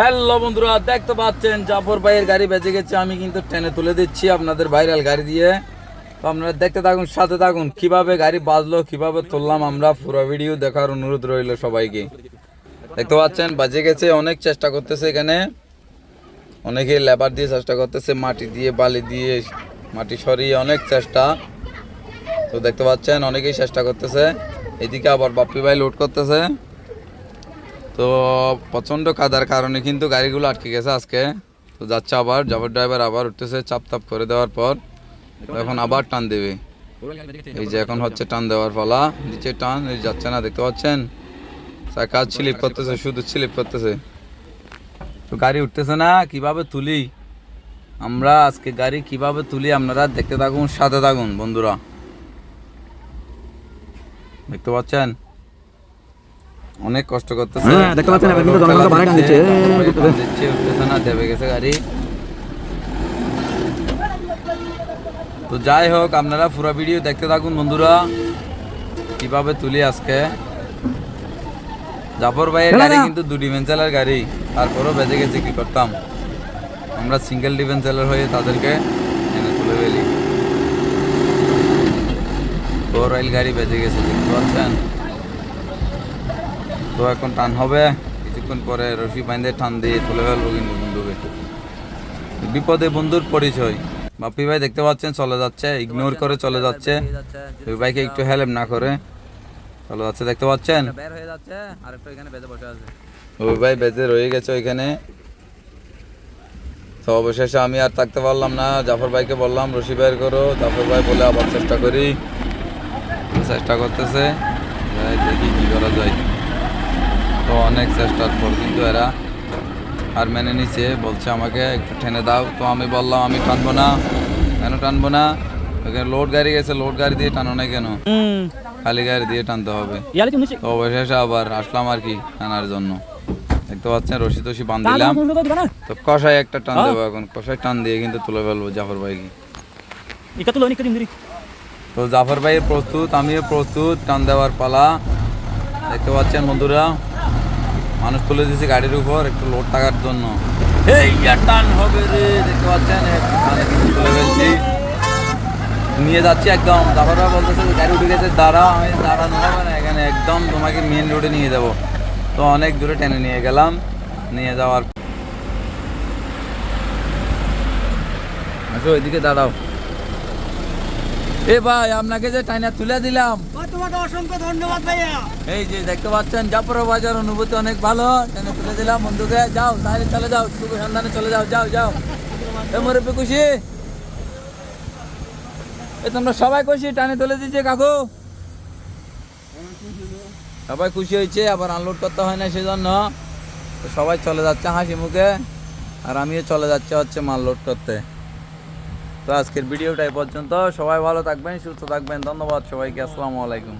Hello বন্ধুরা, দেখতে পাচ্ছেন জাফর ভাইয়ের গাড়ি বেঁচে গেছে, আমি কিন্তু ট্রেনে তুলে দিচ্ছি আপনাদের ভাইরাল গাড়ি দিয়ে। তো আপনারা দেখতে থাকুন, সাথে থাকুন, কীভাবে গাড়ি বাজলো, কীভাবে তুললাম আমরা পুরো ভিডিও দেখার অনুরোধ রইল সবাইকে। দেখতে পাচ্ছেন, বাজে গেছে, অনেক চেষ্টা করতেছে এখানে। অনেকে লেবার দিয়ে চেষ্টা করতেছে, মাটি দিয়ে, বালি দিয়ে, মাটি সরিয়ে অনেক চেষ্টা। তো দেখতে পাচ্ছেন, অনেকেই চেষ্টা করতেছে। এদিকে আবার বাপ্পি ভাই লোড করতেছে। তো প্রচণ্ড কাদার কারণে কিন্তু গাড়িগুলো আটকে গেছে আজকে। তো যাচ্ছে আবার জাফর ড্রাইভার আবার উঠতেছে চাপ তাপ করে দেওয়ার পর। এখন আবার টান দেবে। এই যে এখন হচ্ছে টান দেওয়ার ফলা নিচে টান, এই যাচ্ছে না, দেখতে পাচ্ছেন? কাজ স্লিপ করতেছে, শুধু স্লিপ করতেছে। তো গাড়ি উঠতেছে না, কীভাবে তুলি? আমরা আজকে গাড়ি কীভাবে তুলি, আপনারা দেখতে থাকুন, সাথে থাকুন, বন্ধুরা। দেখতে পাচ্ছেন? অনেক কষ্ট করতেছে। হ্যাঁ, দেখতে পাচ্ছেন, এবার কিন্তু জনগণকে ভাড়া দিচ্ছে। দিচ্ছে, উঠতেছে না দেবে গেছে গাড়ি। তো যাই হোক আপনারা পুরো ভিডিও দেখতে থাকুন বন্ধুরা। কীভাবে তুলি আজকে। জাফর ভাইয়ের গাড়ি কিন্তু দু ডিমেনশালের গাড়ি তারপরও বেজে গেছে কি করতাম? আমরা সিঙ্গেল ডিমেনশালের হয়ে তাদেরকে এনে তুলে ফেলি। ফোর গাড়ি বেজে গেছে দেখতে পাচ্ছেন? তো এখন টান হবে। কিছুক্ষণ পরে রশি বাইন্ধে টান দিয়ে তুলে ফেলব কিন্তু বন্ধুকে। বিপদে বন্ধুর পরিচয়। বাপি ভাই দেখতে পাচ্ছেন চলে যাচ্ছে। ইগনোর করে চলে যাচ্ছে। ওই ভাইকে একটু হেল্প না করে। চলে যাচ্ছে দেখতে পাচ্ছেন? বের হয়ে যাচ্ছে আর একটু এখানে বেঁধে বসে আছে। ওই ভাই বেঁধে রয়ে গেছে ওইখানে। তো অবশেষে আমি আর থাকতে পারলাম না। জাফর ভাইকে বললাম রশি বের করো। জাফর ভাই বলে আবার চেষ্টা করি। চেষ্টা করতেছে। যাই দেখি কি করা যায়। তো অনেক চেষ্টার পর কিন্তু এরা আর মেনে নিচ্ছে বলছে আমাকে একটু টেনে দাও। তো আমি বললাম আমি টানবো না। কেন টানবো না? ওখানে লোড গাড়ি গেছে লোড গাড়ি দিয়ে টানো না কেন? খালি গাড়ি দিয়ে টানতে হবে। তো অবশেষে আবার আসলাম আর কি টানার জন্য। দেখতে পাচ্ছেন রশি টসি বাঁধ দিলাম। তো কষাই একটা টান দেবো এখন। কষাই টান দিয়ে কিন্তু তুলে ফেলব জাফর ভাইকে। ইকা তো জাফর ভাইয়ের প্রস্তুত আমিও প্রস্তুত টান দেওয়ার পালা। দেখতে পাচ্ছেন বন্ধুরা মানুষ তুলে দিয়েছে গাড়ির উপর, একটু লোড থাকার জন্য। এই টান হবে রে, দেখতে পাচ্ছেন? তুলে নিয়ে যাচ্ছি একদম। ভাই বলতেছে গাড়ি উঠে গেছে, দাঁড়াও, আমি দাঁড়ানো হবে না এখানে একদম তোমাকে মেন রোডে নিয়ে যাব। তো অনেক দূরে টেনে নিয়ে গেলাম। নিয়ে যাওয়ার আসো ওইদিকে দাঁড়াও। এ ভাই আপনাকে যে টাইনা তুলে দিলাম। তোমাকে অসংখ্য ধন্যবাদ ভাইয়া। এই যে দেখতে পাচ্ছেন বাজার অনুভূতি অনেক ভালো। টেনে তুলে দিলাম বন্ধুকে যাও তাহলে চলে যাও শুভ সন্ধানে চলে যাও যাও যাও। এ মুরব্বী খুশি? এ তোমরা সবাই খুশি? টানে তুলে দিচ্ছে কাকু? সবাই খুশি হয়েছে আবার আনলোড করতে হয় না সেজন্য। সবাই চলে যাচ্ছে হাসি মুখে আর আমিও চলে যাচ্ছে হচ্ছে মাল লোড করতে। তো আজকের ভিডিওটা এই পর্যন্ত। সবাই ভালো থাকবেন সুস্থ থাকবেন। ধন্যবাদ সবাইকে। আসসালামু আলাইকুম।